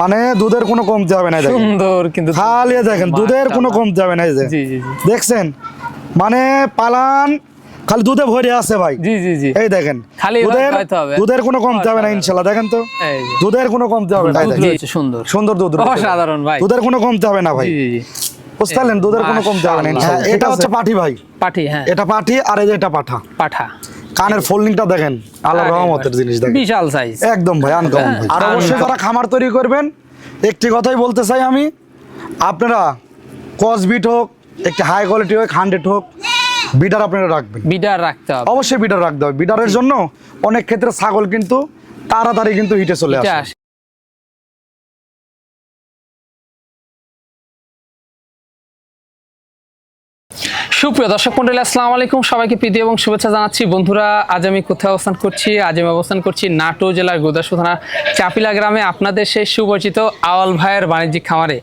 মানে দুধের কোনো কমতে হবে না সুন্দর কিন্তু খালি দেখেন দুধের কোনো কমতে হবে না দেখছেন? মানে পালান খালি দুধে ভরে আছে ভাই। জি জি জি। এই দেখেন খালি দুধের। দুধের কোনো কমতে হবে না ইনশাল্লাহ দেখেন তো দুধের কোনো কমতে হবে না। সুন্দর। সুন্দর দুধ। অসাধারণ ভাই। দুধের কোনো কমতে হবে না ভাই। জি জি বুঝতে পারলেন? দুধের কোনো কমতে হবে না ইনশাল্লাহ এটা হচ্ছে পাঠি ভাই। পাঠি হ্যাঁ। এটা পাঠি আর এই যে এটা পাঠা। পাঠা। কানের ফোল্ডিংটা দেখেন আল্লাহ রহমতের জিনিস দেখেন। বিশাল সাইজ একদম ভাই আনকমন ভাই। আর হ্যাঁ, অবশ্যই যারা খামার তৈরি করবেন একটি কথাই বলতে চাই আমি আপনারা কস বিট হোক একটি হাই কোয়ালিটি হোক হান্ড্রেড হোক বিডার আপনারা রাখবেন। বিডার রাখতে হবে। অবশ্যই বিডার রাখতে হবে। বিডারের জন্য অনেক ক্ষেত্রে ছাগল কিন্তু তাড়াতাড়ি কিন্তু হিটে চলে আসে। সুপ্রিয় দর্শক মন্ডলী আসসালামু আলাইকুম। সবাইকে প্রীতি এবং শুভেচ্ছা জানাচ্ছি। বন্ধুরা আজ আমি কোথায় অবস্থান করছি? আজ আমি অবস্থান করছি নাটো জেলার গোদাসু থানার চাপিলা গ্রামে আপনাদের সেই সুপরিচিত আওয়াল ভাইয়ের বাণিজ্যিক খামারে।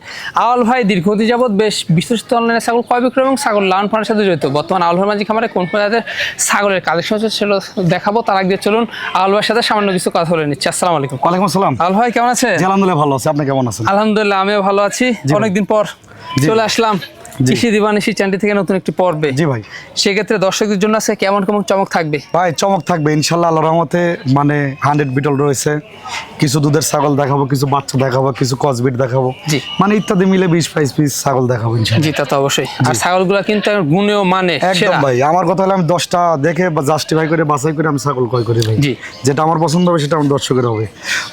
আওয়াল ভাই দীর্ঘদিন যাবৎ বেশ বিশ্বস্ত অনলাইনে ছাগল ক্রয় বিক্রয় এবং ছাগল লালন পালনের সাথে জড়িত। বর্তমান আওয়াল ভাইয়ের বাণিজ্যিক খামারে কোন কোন জাতের ছাগলের কালেকশন হচ্ছে সেগুলো দেখাবো। তার আগে চলুন আওয়াল ভাইয়ের সাথে সামান্য কিছু কথা বলে নিচ্ছি। আসসালামু আলাইকুম। ওয়ালাইকুম আসসালাম। আওয়াল ভাই কেমন আছে আলহামদুলিল্লাহ ভালো আছে। আপনি কেমন আছেন? আলহামদুলিল্লাহ আমিও ভালো আছি। অনেকদিন পর চলে আসলাম। কৃষি দিবানিশি চ্যানেল থেকে নতুন একটি পর্বে। জি ভাই। সেক্ষেত্রে দর্শকদের জন্য আছে কেমন কেমন চমক থাকবে? ভাই চমক থাকবে ইনশাল্লাহ আল্লাহ রহমতে মানে হান্ড্রেড বিটল রয়েছে। কিছু দুধের ছাগল দেখাবো কিছু বাচ্চা দেখাবো কিছু কসবিট দেখাবো। জি। মানে ইত্যাদি মিলে বিশ বাইশ পিস ছাগল দেখাবো জি তা তো অবশ্যই। আর ছাগলগুলো কিন্তু গুণেও মানে একদম ভাই আমার কথা হলো আমি দশটা দেখে বা জাস্টিফাই করে বাছাই করে আমি ছাগল ক্রয় করি ভাই। জি। যেটা আমার পছন্দ হবে সেটা আমার দর্শকের হবে।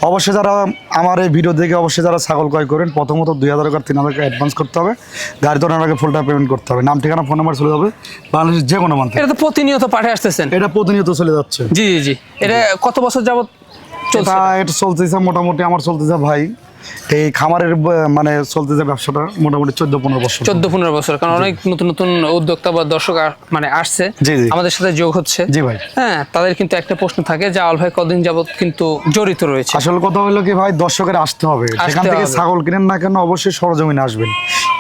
অবশ্যই যারা আমার এই ভিডিও দেখে অবশ্যই যারা ছাগল ক্রয় করেন প্রথমত দুই হাজার টাকা তিন হাজার টাকা অ্যাডভান্স করতে হবে। গাড়ি তো আপনাকে ফুলটা পেমেন্ট করতে হবে। নাম ঠিকানা ফোন নাম্বার চলে যাবে। বাংলাদেশের যে কোনো মান এটা তো প্রতিনিয়ত পাঠে আসতেছেন। এটা প্রতিনিয়ত চলে যাচ্ছে। জি জি জি। এটা কত বছর যাবত চলছে? এটা চলতেছে মোটামুটি আমার চলতেছে ভাই এই খামারের মানে চলতেছে ব্যবসাটা মোটামুটি চোদ্দ পনেরো বছর। চোদ্দ পনেরো বছর কারণ অনেক নতুন নতুন উদ্যোক্তা বা দর্শক মানে আসছে। আমাদের সাথে যোগ হচ্ছে। জি ভাই। হ্যাঁ তাদের কিন্তু একটা প্রশ্ন থাকে যে আল ভাই কদিন যাবত কিন্তু জড়িত রয়েছে? আসল কথা হলো কি ভাই দর্শকের আসতে হবে। সেখান থেকে ছাগল কিনেন না কেন অবশ্যই সরজমিনে আসবেন।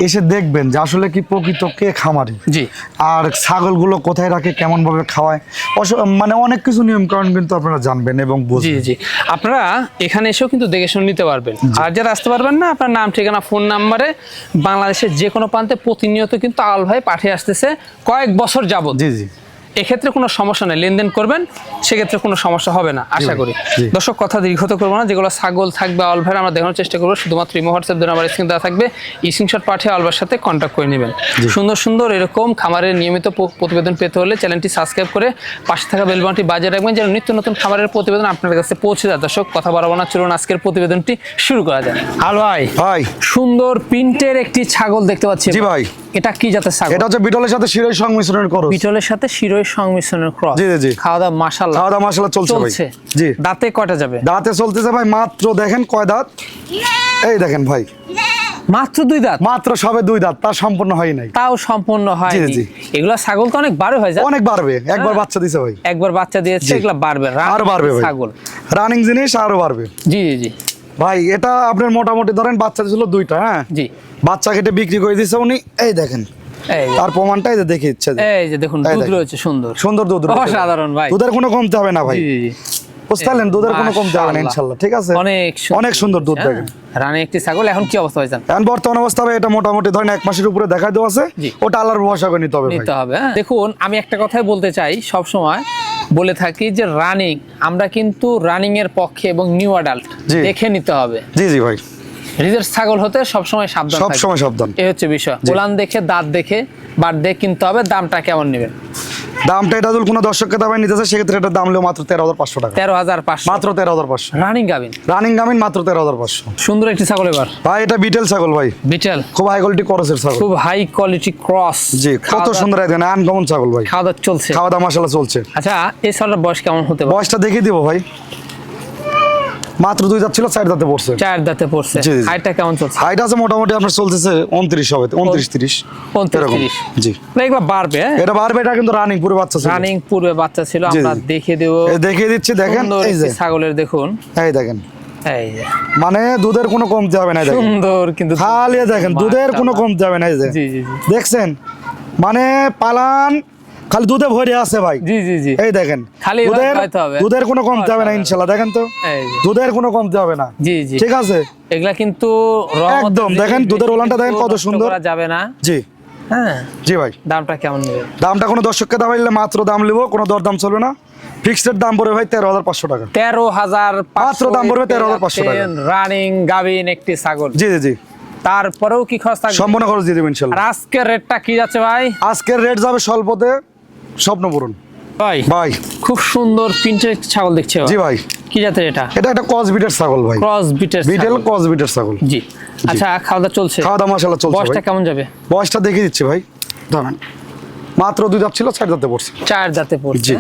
এসে দেখবেন যে আসলে কি প্রকৃত কে খামারি। জি। আর ছাগলগুলো কোথায় রাখে কেমন ভাবে খাওয়ায় অস- মানে অনেক কিছু নিয়ম কারণ কিন্তু আপনারা জানবেন এবং জি জি। আপনারা এখানে এসেও কিন্তু দেখে শুনে নিতে পারবেন। আর যারা আসতে পারবেন না আপনার নাম ঠিকানা ফোন নাম্বারে বাংলাদেশের যে কোনো প্রান্তে প্রতিনিয়ত কিন্তু আল ভাই পাঠিয়ে আসতেছে কয়েক বছর যাবত জি জি। এক্ষেত্রে কোনো সমস্যা নেই। লেনদেন করবেন সেক্ষেত্রে কোনো সমস্যা হবে না আশা করি। দর্শক কথা দীর্ঘত করব না যেগুলো ছাগল থাকবে আল ভাই আমরা দেখানোর চেষ্টা করব। শুধুমাত্র ইমো হোয়াটসঅ্যাপ নাম্বার স্ক্রিন দেওয়া থাকবে। স্ক্রিনশট পাঠিয়ে আলবার সাথে কন্ট্যাক্ট করে নেবেন। সুন্দর সুন্দর এরকম খামারের নিয়মিত প্রতিবেদন পেতে হলে চ্যানেলটি সাবস্ক্রাইব করে পাশে থাকা বেলবানটি বাজিয়ে রাখবেন যেন নিত্য নতুন খামারের প্রতিবেদন আপনার কাছে পৌঁছে যায়। দর্শক কথা বাড়াবো না চলুন আজকের প্রতিবেদনটি শুরু করা যায় আল ভাই। ভাই। সুন্দর প্রিন্টের একটি ছাগল দেখতে পাচ্ছি জি ভাই। এটা কি জাতের ছাগল? এটা হচ্ছে বিটলের সাথে শিরোই সংমিশ্রণের করো বিটলের সাথে শিরোই সংমিশ্রণের ক্রস জি, জি, জি। খাওয়া দাওয়া মাশাল্লাহ খাওয়া দাওয়া মশলা চলছে ভাই। চলছে। জি। দাঁতে কয়টা যাবে? দাঁতে চলতেছে ভাই মাত্র দেখেন কয় দাঁত? এই দেখেন ভাই। মাত্র দুই দাঁত? মাত্র সবে দুই দাঁত তার সম্পূর্ণ হয় নাই। তাও সম্পূর্ণ হয় জি, জি। এগুলা ছাগল তো অনেক বারো হয়ে যায়। অনেক বাড়বে একবার। বাচ্চা দিছে ভাই। একবার বাচ্চা দিয়েছে। এগুলা বাড়বে। রানিং আরও বাড়বে ভাই। ছাগল। রানিং জিনিস আরও বাড়বে। জি জি জি। ভাই এটা আপনার মোটামুটি ধরেন বাচ্চা ছিল দুইটা হ্যাঁ? জি। বাচ্চা কেটে বিক্রি করে দিচ্ছে উনি। এই দেখেন। তার প্রমাণটা দেখে ইচ্ছে এই যে দেখুন দুধ রয়েছে সুন্দর। সুন্দর দুধ। অসাধারণ ভাই। দুধের কোনো কমতে হবে না ভাই। বুঝতে দুধের কোনো কমতে হবে না মাশাআল্লাহ। ঠিক আছে? অনেক অনেক সুন্দর দুধ দেখেন। রানী একটি ছাগল এখন কি অবস্থা হয়েছে? এখন বর্তমান অবস্থা এটা মোটামুটি ধরেন এক মাসের উপরে দেখা দেওয়া আছে। ওটা আল্লাহর ভরসা করে নিতে হবে নিতে হবে হ্যাঁ? দেখুন আমি একটা কথাই বলতে চাই সব সময় বলে থাকি যে রানিং আমরা কিন্তু রানিং এর পক্ষে এবং নিউ অ্যাডাল্ট। দেখে নিতে হবে। জি জি ভাই। রিজার্ভ ছাগল হতে সবসময় সাবধান সব থাকবে। সময় সাবধান। এই হচ্ছে বিষয়। গোলান দেখে দাঁত দেখে বাট দেখে কিনতে হবে দামটা কেমন নেবেন? দামটা এটা যদি কোনো দর্শককে দামে নিতেছে সেক্ষেত্রে এটার দাম হলো মাত্র তেরো হাজার পাঁচশো টাকা। তেরো হাজার পাঁচশো। মাত্র তেরো হাজার পাঁচশো। রানিং গাবিন রানিং গামিন মাত্র তেরো হাজার পাঁচশো। সুন্দর একটি ছাগল এবার। ভাই এটা বিটেল ছাগল ভাই। বিটেল? খুব হাই কোয়ালিটি করসের ছাগল। খুব হাই কোয়ালিটি ক্রস জি কত সুন্দর একদম আনকমন ছাগল ভাই। খাওয়া দাওয়া চলছে। খাওয়া দাওয়া মশলা চলছে। আচ্ছা এই ছাগলের বয়স কেমন হতে পারে? বয়সটা দেখিয়ে দিব ভাই। মাত্র দুই দাঁত ছিল চার দাঁতে পড়ছে। চার দাঁতে পড়ছে। হাইটটা কেমন চলছে? হাইট আছে মোটামুটি আপনার চলতেছে উনত্রিশ হবে উনত্রিশ তিরিশ পঁয়ত্রিশ, এরকম। তিরিশ। জি। না, এগুলো বাড়বে হ্যাঁ? এটা বাড়বে এটা কিন্তু রানিং পুরো বাচ্চা ছিল। রানিং পূর্বে বাচ্চা ছিল আমরা দেখে দেবো। দেখিয়ে দিচ্ছি দেখেন এই যে। ছাগলের দেখুন। এই দেখেন। এই মানে দুধের কোনো কমতে হবে না সুন্দর কিন্তু খালি দেখেন দুধের কোনো কমতে হবে না এই যে। জি জি জি। দেখছেন? মানে পালান খালি দুধে ভরে আছে ভাই। জি জি জি। এই দেখেন খালি দুধের হবে। দুধের কোনো কমতে হবে না ইনশাল্লাহ দেখেন তো। দুধের কোনো কমতে হবে না। জি জি। ঠিক আছে? এগুলা কিন্তু একদম, দেখেন দুধের ওলানটা দেখেন কত সুন্দর। যাবে না। জি। হ্যাঁ। জি ভাই। দামটা কেমন নেবে? দামটা কোনো দর্শককে দাম নিলে মাত্র দাম নেব কোনো দরদাম চলবে না। ফিক্সড দাম পড়বে ভাই তেরো হাজার পাঁচশো টাকা। তেরো হাজার মাত্র দাম পড়বে 13,500 টাকা। রানিং গাবিন একটি ছাগল। জি জি জি। তারপরেও কি খরচ থাকবে? সম্পূর্ণ খরচ দিয়ে দেবেন আর ইনশাল্লাহ আজকের রেটটা কি যাচ্ছে ভাই? আজকের রেট যাবে স্বল্পতে স্বপ্ন পূরণ। ভাই ভাই। খুব সুন্দর প্রিন্টের ছাগল দেখছে জি ভাই। কি জাতের এটা? এটা একটা ক্রস বিটের ছাগল ভাই। ক্রস বিটের বিটেল ক্রস বিটের ছাগল। জি। আচ্ছা খাওয়া দাওয়া চলছে? খাওয়া দাওয়া মাসাল্লাহ চলছে বয়সটা কেমন যাবে? বয়সটা দেখিয়ে দিচ্ছি ভাই। ধরেন মাত্র দুই দাঁত ছিল চার দাঁতে পড়ছে। চার দাঁতে পড়ছে?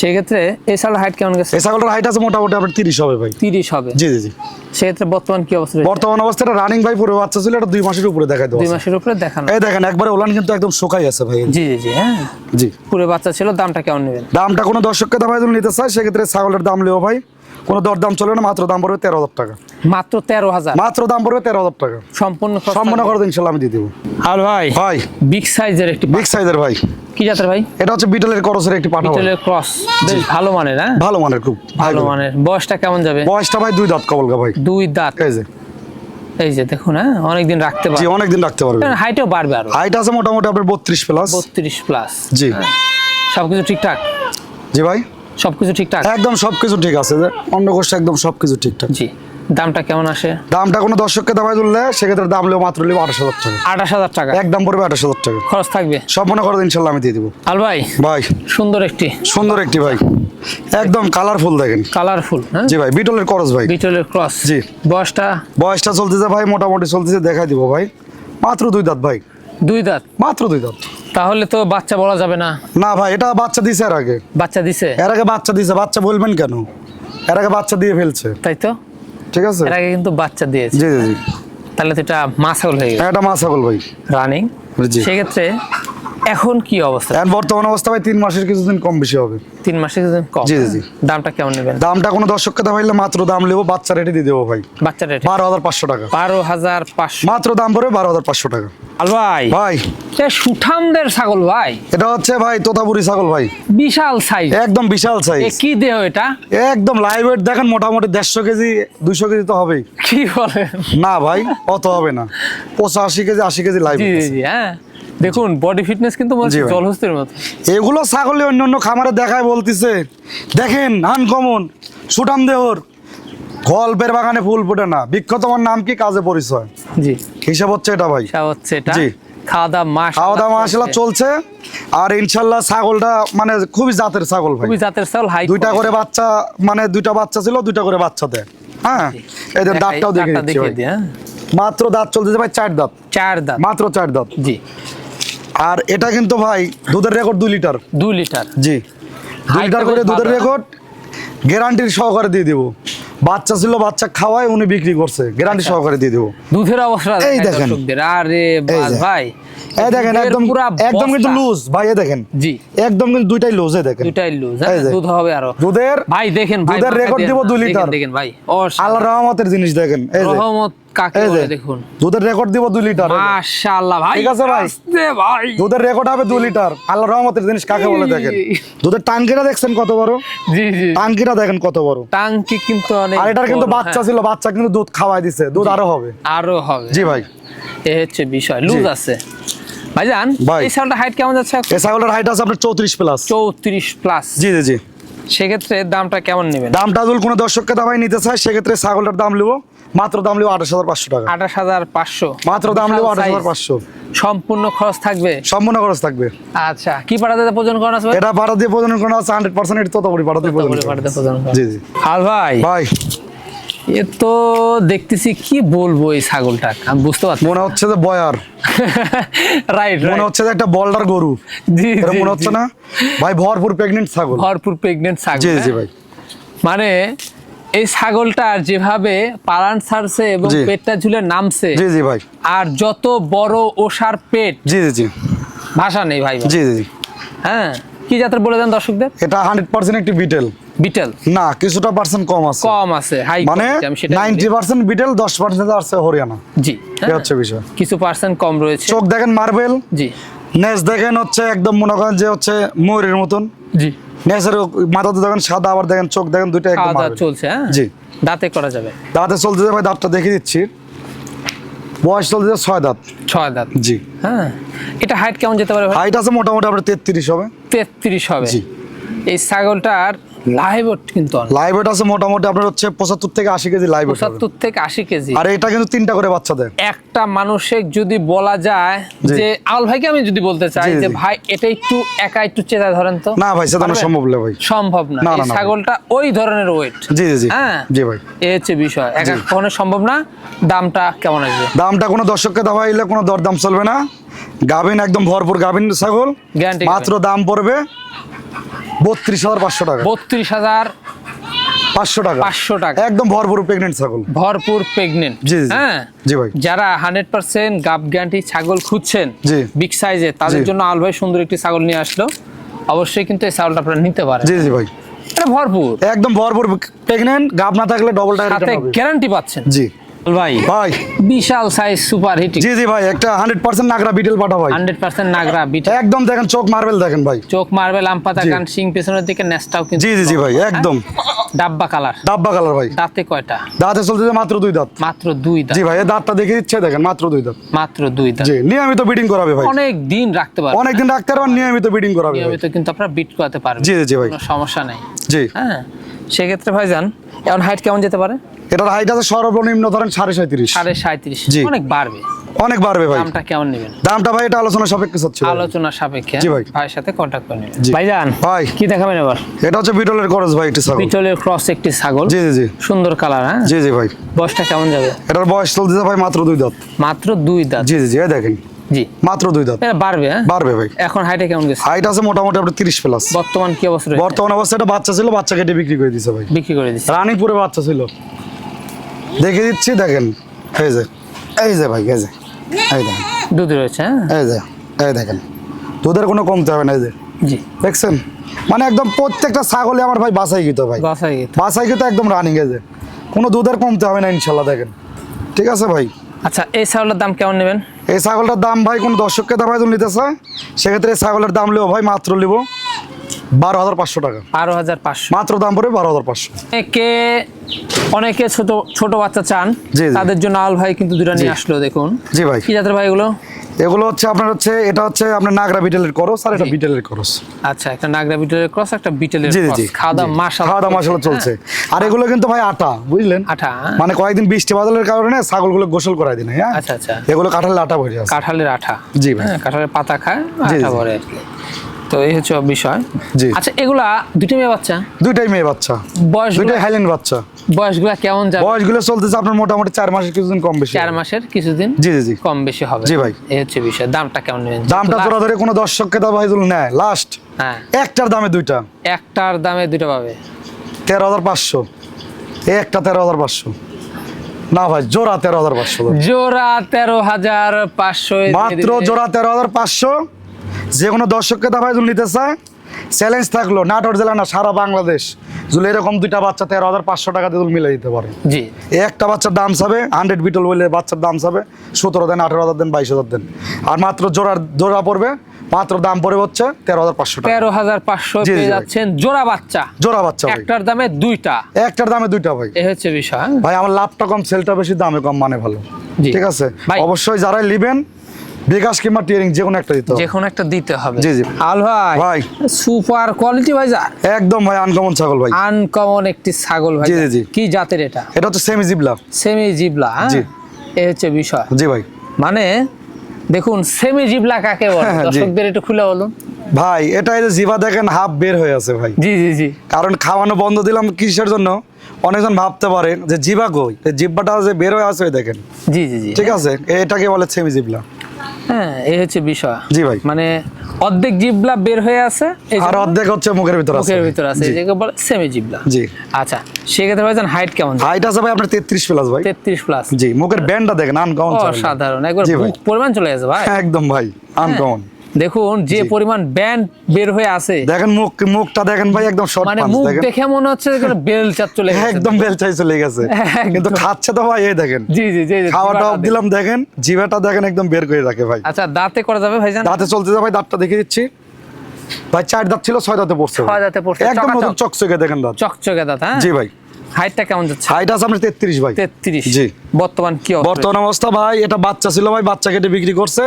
সেক্ষেত্রে এই ছাগলের হাইট কেমন গেছে? এই ছাগলটার হাইট আছে মোটামুটি আপনার তিরিশ হবে ভাই। তিরিশ হবে? জি জি জি। সেক্ষেত্রে বর্তমান কি অবস্থা? বর্তমান অবস্থাটা রানিং ভাই পুরো বাচ্চা ছিল এটা দুই মাসের উপরে দেখাই দেবো দুই মাসের উপরে দেখানো। এই দেখেন একবারে ওলান কিন্তু একদম শোকাই আছে ভাই। জি জি জি হ্যাঁ। জি। পুরো বাচ্চা ছিল দামটা কেমন নেবেন? দামটা কোনো দর্শককে যদি নিতে চায় সেক্ষেত্রে ছাগলের দাম নেব ভাই। কোনো দরদাম চলে না মাত্র দাম পড়বে তেরো হাজার টাকা। মাত্র তেরো হাজার? মাত্র দাম পড়বে তেরো হাজার টাকা। সম্পূর্ণ থাকবে। করে ইনশাল্লাহ আমি দিয়ে দেবো। আর ভাই ভাই। বিগ সাইজের একটি বিগ সাইজের ভাই। কি জাতের ভাই? এটা হচ্ছে বিটলের করসের একটি পাঠা বিটলের ক্রস। বেশ ভালো মানের হ্যাঁ? ভালো মানের খুব ভালো মানের। বয়সটা কেমন যাবে? বয়সটা ভাই দুই দাঁত কবলগা ভাই। দুই দাঁত। এই যে। এই যে দেখুন হ্যাঁ? অনেকদিন রাখতে জি পারবে। অনেকদিন রাখতে পারবে। হাইটও বাড়বে আরও। হাইট আছে মোটামুটি আপনার বত্রিশ প্লাস বত্রিশ প্লাস জি। সবকিছু ঠিকঠাক? জি ভাই। সবকিছু ঠিকঠাক? একদম সবকিছু ঠিক আছে কোর্সটা একদম সবকিছু ঠিকঠাক। জি। দামটা কেমন আসে? দামটা কোনো দর্শককে দামাই তুললে সেক্ষেত্রে দাম লেও মাত্র লেও আঠাশ হাজার টাকা। আঠাশ হাজার টাকা? একদম পড়বে আঠাশ হাজার টাকা। খরচ থাকবে? সম্পূর্ণ করে ইনশাল্লাহ আমি দিয়ে দিব। আল ভাই ভাই। সুন্দর একটি। সুন্দর একটি ভাই। একদম কালারফুল দেখেন। কালারফুল হ্যাঁ? জি ভাই বিটলের করস ভাই। বিটলের ক্রস। জি। বয়সটা? বয়সটা চলতেছে ভাই মোটামুটি চলতেছে দেখাই দিব ভাই। মাত্র দুই দাঁত ভাই। দুই দাঁত? মাত্র দুই দাঁত। তাহলে তো বাচ্চা বলা যাবে না। না ভাই এটা বাচ্চা দিছে এর আগে। বাচ্চা দিছে? এর আগে বাচ্চা দিছে বাচ্চা বলবেন কেন? এর আগে বাচ্চা দিয়ে ফেলছে। তাই তো? ঠিক আছে? এর আগে কিন্তু বাচ্চা দিয়েছে। জি জি জি। তাহলে তো এটা মাছাগল হয়ে গেল এটা মা ছাগল ভাই। রানিং? সেক্ষেত্রে এখন কি অবস্থা? এখন বর্তমান অবস্থা ভাই তিন মাসের কিছুদিন কম বেশি হবে। তিন মাসে কিছুদিন কম? জি, জি। দামটা কেমন নেবেন? দামটা কোনো দর্শককে দামাইলে মাত্র দাম নেব বাচ্চা রেটে দিয়ে দেবো ভাই। বাচ্চা রেট? বারো হাজার পাঁচশো টাকা। বারো হাজার পাঁচশো। মাত্র দাম পড়বে বারো হাজার পাঁচশো টাকা। আল ভাই। ভাই। সুঠামদের ছাগল ভাই। এটা হচ্ছে ভাই তোতাপুরি ছাগল ভাই। বিশাল সাইজ একদম বিশাল এ সাইজ কি দেহ এটা? একদম লাইভ ওয়েট দেখেন মোটামুটি দেড়শো কেজি দুইশো কেজি তো হবেই। কি বলেন? না ভাই অত হবে না। পঁচাশি কেজি আশি কেজি লাইভ জি জি জি হ্যাঁ। দেখুন বডি ফিটনেস কিন্তু। জলহস্তির মতো। এগুলো ছাগলে অন্য অন্য খামারে দেখায় বলতিছে। দেখেন আনকমন সুটাম দেহর গল্পের বাগানে ফুল ফোটে না। বিখ্যাত আমার নাম কি? কাজে পরিচয়। জি। হিসাব হচ্ছে এটা ভাই। এটা হচ্ছে এটা। জি। খাওয়া দাওয়া মাস খাওয়া দাওয়া মাসালা চলছে। আর ইনশাল্লাহ ছাগলটা মানে খুবই জাতের ছাগল ভাই। খুবই জাতের ছাগল হাই দুইটা করে বাচ্চা মানে দুইটা বাচ্চা ছিল দুইটা করে বাচ্চা দেয়। হ্যাঁ? এদের দাঁতটাও দেখে দিচ্ছি হ্যাঁ। মাত্র দাঁত চলতেছে ভাই চার দাঁত। চার দাঁত। মাত্র চার দাঁত। জি। আর এটা কিন্তু ভাই দুধের রেকর্ড দুই লিটার। দুই লিটার। জি। দুই লিটার করে দুধের রেকর্ড গ্যারান্টির সহকারে দিয়ে দেবো। বাচ্চা ছিল বাচ্চা খাওয়ায় উনি বিক্রি করছে গ্যারান্টি আচ্ছা। সহকারে দিয়ে দেবো। দুধের অবস্থা এই দেখেন। আরে বাল ভাই। এই দেখেন একদম একদম কিন্তু লুজ ভাই এ দেখেন। জি। একদম কিন্তু দুইটাই লুজ এ দেখেন। দুইটাই লুজ দুধ হবে আরও। দুধের ভাই দেখেন ভাই দুধের দিয়ে দিব না। দুই দেখেন, লিটার। দেখেন ভাই আল্লাহ রহমতের জিনিস দেখেন এই যে। রহমত কাকে বলে দেখুন। দুধের রেকর্ড দিব দুই লিটার মাশাআল্লাহ ভাই ঠিক আছে ভাই? ভাই। দুধের রেকর্ড হবে দুই লিটার। আল্লাহ রহমতের জিনিস কাকে বলে দেখেন। দুধের টাঙ্কিটা দেখছেন কত বড়? জি জি। টাঙ্কিটা দেখেন কত বড়? টাঙ্কি কিন্তু অনেক আর এটার কিন্তু বাচ্চা হ্যাঁ। ছিল বাচ্চা কিন্তু দুধ খাওয়াই দিছে। দুধ আরও হবে। আরও হবে। জি ভাই। এ হচ্ছে বিষয় লুজ আছে। ভাইজান এই সাউন্ডটা হাইট কেমন যাচ্ছে এই ছাগলের হাইট আছে আপনার চৌত্রিশ প্লাস চৌত্রিশ প্লাস জি জি জি। সেক্ষেত্রে দামটা কেমন নেবেন? দামটা যদি কোনো দর্শককে দামাই নিতে চায় সেক্ষেত্রে ছাগলটার দাম নেব মাত্র দাম নেব আঠাশ হাজার পাঁচশো টাকা। আঠাশ হাজার পাঁচশো। মাত্র দাম নেব আঠাশ হাজার পাঁচশো। সম্পূর্ণ খরচ থাকবে? সম্পূর্ণ খরচ থাকবে। আচ্ছা কি পাঠাতে প্রয়োজন করেন আছে এটা ভাড়া দিয়ে প্রদান করা আছে হান্ড্রেড পার্সেন্ট এটা ততবড়ি ভাড়া দিয়ে করা। করা। জি জি। আর ভাই। ভাই। এ তো দেখতেছি কি বলব এই ছাগলটা? আমি বুঝতে পারছি। মনে হচ্ছে যে বয়ার। রাইট মনে হচ্ছে যে একটা বল্ডার গরু। জি মনে হচ্ছে না? ভাই ভরপুর প্রেগনেন্ট ছাগল। ভরপুর প্রেগনেন্ট ছাগল জি জি হ্যাঁ? ভাই। মানে এই ছাগলটার যেভাবে পালান ছাড়ছে এবং পেটটা ঝুলে নামছে জি জি ভাই। আর যত বড় ওষার পেট জি জি জি। ভাষা নেই ভাই। জি জি জি। হ্যাঁ? কি জাতের বলে দেন দর্শকদের? এটা হান্ড্রেড পার্সেন্ট একটি বিটেল বিটেল না কিছুটা পার্সেন্ট কম আছে। কম আছে হাই মানে আমি সেটা নাইনটি বলি। পার্সেন্ট বিটেল দশ পার্সেন্ট আছে হরিয়ানা। জি এই হ্যাঁ, হচ্ছে বিষয়। কিছু পার্সেন্ট কম রয়েছে। চোখ দেখেন মার্বেল জি। নেস দেখেন হচ্ছে একদম মনে করেন যে হচ্ছে ময়ূরের মতন। জি। নেসের মাথাতে দেখেন সাদা আবার দেখেন চোখ দেখেন দুইটা একদম। চলছে হ্যাঁ? জি। দাঁতে করা যাবে। দাঁতে চলতেছে ভাই দাঁতটা দেখিয়ে দিচ্ছি। বয়স চলতেছে ছয় দাঁত। ছয় দাঁত। জি। হ্যাঁ। এটা হাইট কেমন যেতে পারে হাইট আছে মোটামুটি আপনার তেত্রিশ হবে। তেত্রিশ হবে। এই ছাগলটার লাইভ কিন্তু অনেক। লাইভ ওয়েট আছে মোটামুটি আপনার হচ্ছে পঁচাত্তর থেকে আশি কেজি লাইভ ওয়েট পঁচাত্তর থেকে আশি কেজি। আর এটা কিন্তু তিনটা করে বাচ্চা দেয়। একটা মানুষের যদি বলা যায় যে আউল ভাইকে আমি যদি বলতে চাই যে ভাই এটা একটু একা একটু চেতা ধরেন তো। না ভাই সেটা সম্ভব না ভাই। সম্ভব না। এই। ছাগলটা ওই ধরনের ওয়েট জি জি জি। হ্যাঁ? জি ভাই। এই হচ্ছে বিষয়। একা জি। কখনো সম্ভব না। দামটা কেমন আসবে? দামটা কোনো দর্শককে দেওয়া হইলে কোনো দরদাম চলবে না। গাভিন একদম ভরপুর গাভিন ছাগল। মাত্র দাম পড়বে বত্রিশ হাজার পাঁচশো টাকা। বত্রিশ হাজার পাঁচশো টাকা। পাঁচশো টাকা। একদম ভরপুর প্রেগনেন্ট ছাগল। ভরপুর প্রেগনেন্ট জি। হ্যাঁ? জি ভাই। যারা হান্ড্রেড পার্সেন্ট গাব গ্যারান্টি ছাগল খুঁজছেন জি। বিগ সাইজে তাদের জন্য আল ভাই সুন্দর একটি ছাগল নিয়ে আসলো। অবশ্যই কিন্তু এই ছাগলটা আপনারা নিতে পারেন। জি জি ভাই। এটা ভরপুর। একদম ভরপুর প্রেগনেন্ট গাব না থাকলে ডবল টায়ার গ্যারান্টি পাচ্ছেন। জি। ভাই। ভাই। বিশাল সাইজ সুপার হিটিং জি জি ভাই একটা হান্ড্রেড পার্সেন্ট নাগরা বিটেল পাঠা ভাই। হান্ড্রেড পার্সেন্ট নাগরা বিট একদম দেখেন চোখ মার্বেল দেখেন ভাই। চোখ মারবে লাম্পাতা জি। কান সিং পেছনের দিকে নেস্টাও কিন্তু জি জি জি ভাই একদম। ডাব্বা কালার ডাব্বা কালার ভাই। দাঁতে কয়টা? দাঁতে চলতেছে মাত্র দুই দাঁত। মাত্র দুই দাঁত। জি ভাই দাঁতটা দেখে দিচ্ছে দেখেন মাত্র দুই দাঁত। মাত্র দুই দাঁত। জি নিয়মিত বিডিং করাবে ভাই। অনেক দিন রাখতে পারবেন অনেকদিন রাখতে পারবেন নিয়মিত বিডিং করাবে নিয়মিত কিন্তু আপনারা বিট করাতে পারবেন। জি জি ভাই। কোনো সমস্যা নাই। জি। হ্যাঁ সেক্ষেত্রে ভাইজান এখন হাইট কেমন যেতে পারে? এটার হাইট আছে সর্বনিম্ন ধরেন সাড়ে সাঁত্রিশ সাড়ে সাঁত্রিশ জি। অনেক বাড়বে। অনেক বাড়বে ভাই। দামটা কেমন নেবেন? দামটা ভাই এটা আলোচনা সাপেক্ষে হচ্ছে আলোচনা সাপেক্ষে। জি ভাই। ভাইয়ের সাথে কন্ট্যাক্ট করে নেবেন। জি। ভাইজান ভাই। কি দেখাবেন এবার? এটা হচ্ছে বিটলের খরচ ভাই একটি ছাগল। পিতলের ক্রস একটি ছাগল। জি জি জি। সুন্দর কালার হ্যাঁ? জি জি ভাই। বয়সটা কেমন যাবে? এটার বয়স চলতেছে ভাই মাত্র দুই দাঁত। মাত্র দুই দাঁত? জি জি জি এই দেখেন। জি। মাত্র দুই দাঁত। এটা বাড়বে হ্যাঁ? বাড়বে ভাই। এখন হাইটে কেমন গেছে? হাইট আছে মোটামুটি আপনার তিরিশ প্লাস বর্তমান কি অবস্থা রয়েছে? বর্তমান অবস্থায় একটা বাচ্চা ছিল বাচ্চা কেটে বিক্রি করে দিছে ভাই। বিক্রি করে দিচ্ছে রানীপুরে বাচ্চা ছিল। দেখে দিচ্ছি দেখেন। এই যে এই যে ভাই এই যে এই দেখেন। দুধ রয়েছে হ্যাঁ? এই যে এই দেখেন। দুধের কোনো কমতে হবে না এই যে। জি। দেখছেন? মানে একদম প্রত্যেকটা ছাগলে আমার ভাই বাসাই গিত ভাই। বাসাই গেছে। বাসাই গিত একদম রানিং এ যে। কোনো দুধের কমতে হবে না ইনশাল্লাহ দেখেন। ঠিক আছে ভাই? আচ্ছা এই ছাগলের দাম কেমন নেবেন? এই ছাগলটার দাম ভাই কোনো দর্শককে দাম নিতে চায় সেক্ষেত্রে এই ছাগলের দাম নেব ভাই মাত্র নেব। বারো হাজার পাঁচশো টাকা। বারো হাজার পাঁচশো। মাত্র দাম পড়বে বারো হাজার পাঁচশো। অনেকে অনেকে ছোট ছোট বাচ্চা চান। তাদের জন্য আল ভাই কিন্তু দুটা নিয়ে আসলো দেখুন। জি ভাই। কি জাতের ভাই এগুলো? এগুলো হচ্ছে আপনার হচ্ছে এটা হচ্ছে আপনার নাগরা বিটেলের করস আর এটা জি। বিটেলের করস। আচ্ছা একটা নাগরা বিটেলের ক্রস একটা বিটেলের ক্রস। চলছে। আর এগুলো কিন্তু ভাই আটা বুঝলেন? আঠা হ্যাঁ? মানে কয়েকদিন বৃষ্টি বাদলের কারণে ছাগলগুলো গোসল করাই দিন হ্যাঁ? আচ্ছা আচ্ছা। এগুলো কাঁঠালের আটা ভরে আছে। কাঁঠালের আঠা। জি ভাই। হ্যাঁ কাঁঠালের পাতা খায় ভরে। তো এই হচ্ছে বিষয়। জি। আচ্ছা এগুলা দুটো মেয়ে বাচ্চা? দুইটাই মেয়ে বাচ্চা। বয়স দুইটাই হাইল্যান্ড বাচ্চা। বয়সগুলা কেমন যাবে? বয়সগুলো চলতেছে আপনার মোটামুটি চার মাসের কিছুদিন কম বেশি চার মাসের কিছুদিন জি জি জি। কম বেশি হবে। জি ভাই। এই হচ্ছে বিষয়। দামটা কেমন নেবেন? দামটা তোরা ধরে কোনো দর্শককে দাম ভাই নেয়। লাস্ট হ্যাঁ। একটার দামে দুইটা। একটার দামে দুটো পাবে। তেরো হাজার পাঁচশো। একটা তেরো হাজার পাঁচশো। না ভাই জোড়া তেরো হাজার পাঁচশো। জোড়া তেরো হাজার পাঁচশো। মাত্র জোড়া তেরো হাজার পাঁচশো। যে কোনো দর্শককে যদি নিতে চায় চ্যালেঞ্জ থাকল নাটোর জেলা না সারা বাংলাদেশ। যদি এরকম দুইটা বাচ্চা তেরো হাজার পাঁচশো টাকা দিয়ে মিলে দিতে পারে। জি। একটা বাচ্চার দাম চাবে হান্ড্রেড বিটল বলে বাচ্চার দাম চাবে সতেরো দেন আঠেরো হাজার দেন বাইশ হাজার দেন। আর মাত্র জোড়ার জোড়া পড়বে মাত্র দাম পড়বে হচ্ছে তেরো হাজার পাঁচশো টাকা। তেরো হাজার পাঁচশো পেয়ে যাচ্ছেন জোড়া বাচ্চা। জোড়া বাচ্চা একটার দামে দুইটা। একটার দামে দুইটা ভাই। এ হচ্ছে বিষয়। ভাই আমার লাভটা কম সেলটা বেশি দামে কম মানে ভালো। ঠিক আছে? অবশ্যই যারাই নেবেন বিকাশ কিংবা টিয়ারিং যে কোনো একটা দিতে হবে। যে কোনো একটা দিতে হবে। জি, জি। আল ভাই ভাই। সুপার কোয়ালিটি ভাই যা। একদম ভাই আনকমন ছাগল ভাই। আনকমন একটি ছাগল ভাই জি, জি। কি জাতের এটা? এটা হচ্ছে সেমি জিবলা সেমি জিবলা? জি। এ হচ্ছে বিষয়। জি ভাই। মানে দেখুন সেমি জিবলা কাকে বলে? দর্শকদের একটু খুলে বলুন। ভাই এটা এই যে জিভা দেখেন হাফ বের হয়ে আছে ভাই। জি জি জি। কারণ খাওয়ানো বন্ধ দিলাম কিসের জন্য? অনেকজন ভাবতে পারেন যে জিভা কই? জিব্বাটা যে বের হয়ে আছে দেখেন। জি জি জি। ঠিক আছে? এটাকে বলে সেমি জিবলা হ্যাঁ এই হচ্ছে বিষয়। জি ভাই। মানে অর্ধেক জিবলা বের হয়ে আছে আর অর্ধেক হচ্ছে মুখের ভিতর আছে। মুখের ভিতর আছে যেটাকে বলে সেমি জিবলা। জি। আচ্ছা সেক্ষেত্রে ভাইজান হাইট কেমন? হাইট আছে ভাই আপনার তেত্রিশ প্লাস ভাই। তেত্রিশ প্লাস জি মুখের ব্যান্ডটা দেখেন আনকমন সাধারণ একবার ভাই। পরিমাণ চলে গেছে ভাই। একদম ভাই আনকমন দেখুন যে পরিমাণ ব্যান্ড বের হয়ে আছে। দেখেন মুখ মুখটা দেখেন ভাই একদম শর্ট মানে মুখ দেখে মনে হচ্ছে যে বেল চাপ চলে গেছে। একদম বেলচাই চলে গেছে। কিন্তু খাচ্ছে তো ভাই এই দেখেন। জি জি জি খাওয়াটা অফ দিলাম দেখেন জিভাটা দেখেন একদম বের করে রাখে ভাই। আচ্ছা দাঁতে করা যাবে ভাইজান? দাঁতে চলতে যা ভাই দাঁতটা দেখে দিচ্ছি। ভাই চার দাঁত ছিল ছয় দাঁতে পড়ছে ছয় দাঁতে পড়ছে, একদম নতুন চকচকে দেখেন দাঁত। চকচকে দাঁত হ্যাঁ? জি ভাই। হাইটটা কেমন যাচ্ছে? হাইট আছে ভাই। তেত্রিশ। জি। বর্তমান কি অবস্থা? বর্তমান অবস্থা ভাই এটা বাচ্চা ছিল ভাই বাচ্চা কেটে বিক্রি করছে।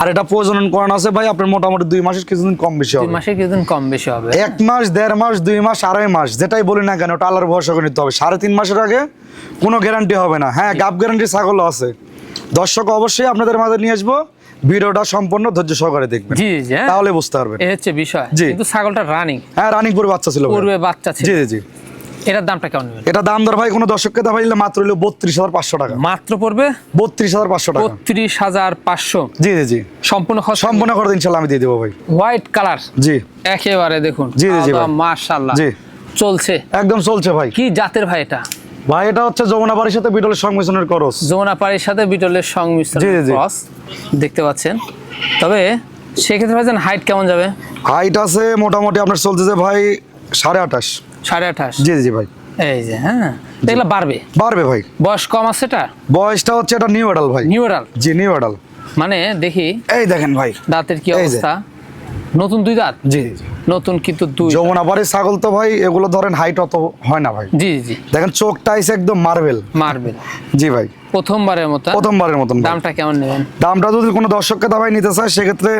আর এটা প্রজনন করানো আছে ভাই আপনার মোটামুটি দুই মাসের কিছুদিন কম বেশি দুই হবে। মাসে কিছুদিন কম বেশি হবে। এক মাস দেড় মাস দুই মাস আড়াই মাস যেটাই বলি না কেন ওটা আল্লাহর ভরসা করে নিতে হবে। সাড়ে তিন মাসের আগে কোনো গ্যারান্টি হবে না। হ্যাঁ গাপ গ্যারান্টি ছাগলও আছে। দর্শক অবশ্যই আপনাদের মাঝে নিয়ে আসব। ভিডিওটা সম্পূর্ণ ধৈর্য সহকারে দেখবেন। জি জি হ্যাঁ। তাহলে বুঝতে পারবেন। হচ্ছে বিষয়। কিন্তু ছাগলটা রানিং হ্যাঁ রানিং পূর্বে বাচ্চা ছিল পূর্বে বাচ্চা ছিল। জি জি। এটার দামটা কেমন এটা দাম দর ভাই কোনো দর্শককে দাম পাইলে মাত্র হইল বত্রিশ হাজার পাঁচশো টাকা। মাত্র পড়বে? বত্রিশ হাজার পাঁচশো টাকা। বত্রিশ হাজার পাঁচশো? জি জি জি। সম্পূর্ণ খরচ? সম্পূর্ণ করে ইনশাল্লাহ আমি দিয়ে দেবো ভাই। হোয়াইট কালার জি। একেবারে দেখুন। জি, জি, জি। মাশাল্লাহ জি। চলছে। একদম চলছে ভাই। কি জাতের ভাই এটা? ভাই এটা হচ্ছে যমুনা বাড়ির সাথে বিটলের সংমিশ্রণের করস। যমুনা পাড়ির সাথে বিটলের সংমিশ্রণ জি, জি, জি। ক্রস। দেখতে পাচ্ছেন। তবে সেক্ষেত্রে ভাইজান হাইট কেমন যাবে? হাইট আছে মোটামুটি আপনার চলতেছে ভাই সাড়ে আঠাশ। সাড়ে আঠাশ। জি জি ভাই। এই যে হ্যাঁ। দেখলে বাড়বে। বাড়বে ভাই। বয়স কম আছে এটা? বয়সটা হচ্ছে এটা নিউ এডাল ভাই। নিউরাল জি নিউ এডাল মানে দেখি। এই দেখেন ভাই। দাঁতের কি অবস্থা? নতুন দুই দাঁত? জি নতুন কিন্তু দুই যমুনা বাড়ির ছাগল তো ভাই এগুলো ধরেন হাইট অত হয় না ভাই। জি জি দেখেন চোখটা আইসে একদম মার্বেল মারবেল জি ভাই। প্রথমবারের মতো প্রথমবারের মতন দামটা কেমন নেবেন? দামটা যদি কোনো দর্শককে দাবাই নিতে চায় সেক্ষেত্রে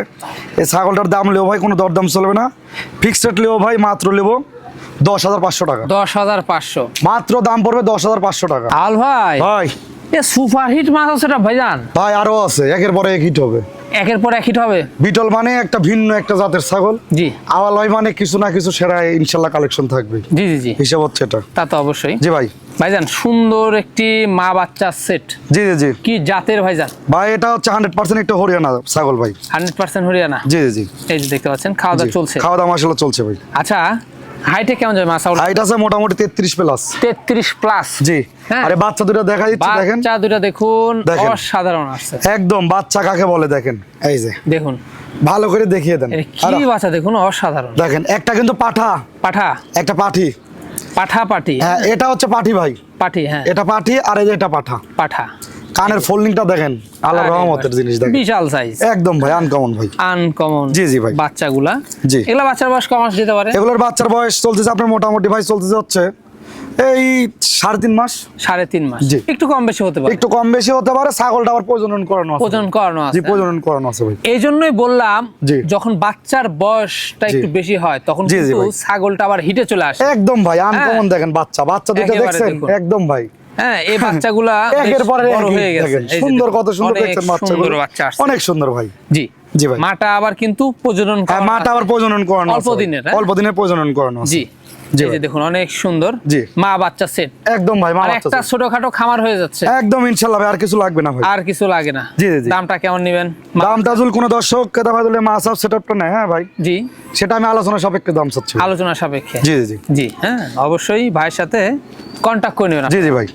এই ছাগলটার দাম লেও ভাই কোনো দরদাম চলবে না। ফিক্সড রেট লেও ভাই মাত্র লেবো। দশ হাজার পাঁচশো টাকা। দশ হাজার পাঁচশো। মাত্র দাম পড়বে দশ হাজার পাঁচশো টাকা। আল ভাই। ভাই এ সুপার হিট মাছ আছে এটা ভাইজান। ভাই আরও আছে একের পরে এক হিট হবে। একের পর এক হিট হবে। বিটল মানে একটা ভিন্ন একটা জাতের ছাগল। জি। আওয়াল ভাই মানে কিছু না কিছু সেরা ইনশাল্লাহ কালেকশন থাকবে। জি জি জি। হিসাব হচ্ছে এটা। তা তো অবশ্যই। জি ভাই। ভাইজান সুন্দর একটি মা বাচ্চা সেট জি জি জি। কি জাতের ভাইজান? ভাই এটা হচ্ছে হান্ড্রেড পার্সেন্ট একটা হরিয়ানা ছাগল ভাই। Hundred percent Haryana. জি জি জি। এই যে দেখতে পাচ্ছেন খাওয়া দাওয়া চলছে। খাওয়া দাওয়া আসলে চলছে ভাই। আচ্ছা হাইটে কেমন যাবে মাসাউল হাইট আছে মোটামুটি তেত্রিশ প্লাস তেত্রিশ প্লাস জি। হ্যাঁ। আরে বাচ্চা দুটো দেখা দিচ্ছে দেখেন। বাচ্চা দুটা দেখুন। অসাধারণ আসছে। একদম বাচ্চা কাকে বলে দেখেন। এই যে। দেখুন। ভালো করে দেখিয়ে দেন। কি বাচ্চা দেখুন অসাধারণ। দেখেন একটা কিন্তু পাঠা। পাঠা? একটা পাঠি। পাঠা পাটি হ্যাঁ এটা হচ্ছে পাঠি ভাই। পাটি হ্যাঁ। এটা পাঠি আর এই যে এটা পাঠা। পাঠা। কানের ফোল্ডিংটা দেখেন আল্লাহ রহমতের জিনিস দেখেন। বিশাল সাইজ একদম ভাই আনকমন ভাই। আনকমন জি, জি ভাই। বাচ্চাগুলা। জি। এগুলা বাচ্চার বয়স কমাস দিতে পারে? এগুলোর বাচ্চার বয়স চলতেছে আপনার মোটামুটি ভাই চলতেছে হচ্ছে এই সাড়ে তিন মাস। সাড়ে তিন মাস। একটু কম বেশি হতে পারে। একটু কম বেশি হতে পারে ছাগলটা আবার প্রজনন করানো আছে। ওজন করানো জি আছে। প্রজনন করানো আছে ভাই। এই জন্যই বললাম। যখন বাচ্চার বয়সটা একটু বেশি হয় তখন জি, জি কিন্তু। ছাগলটা আবার হিটে চলে আসে। একদম ভাই আনকমন দেখেন বাচ্চা। বাচ্চা দুটো দেখছেন? একদম ভাই। হ্যাঁ এই বাচ্চাগুলা একের পরে বড় হয়ে গেছে। যে সুন্দর কত সুন্দর অনেক দেখছেন বাচ্চাগুলো। সুন্দর অনেক সুন্দর ভাই। জি জি ভাই। মাটা আবার কিন্তু প্রজনন হ্যাঁ করানো মাটা আবার প্রজনন করানো অল্প দিনের, হ্যাঁ? অল্প দিনের প্রজনন করানো জি। জি দেখুন অনেক সুন্দর জি। মা বাচ্চা সেট একদম ভাই মা বাচ্চা একটা ছোটখাটো খামার হয়ে যাচ্ছে। একদম ইনশাআল্লাহ ভাই আর কিছু লাগবে না ভাই। আর কিছু লাগে না। জি, জি। দামটা কেমন নেবেন? দামটা যদি কোনো দর্শক কেতা ভাই দিলে মা সাব সেটআপটা নেয় হ্যাঁ ভাই? জি। সেটা আমি আলোচনা সাপেক্ষে দাম চাচ্ছি। আলোচনা সাপেক্ষে। জি জি জি। জি হ্যাঁ। অবশ্যই ভাইয়ের সাথে কন্ট্যাক্ট করে নেবেন জি জি ভাই।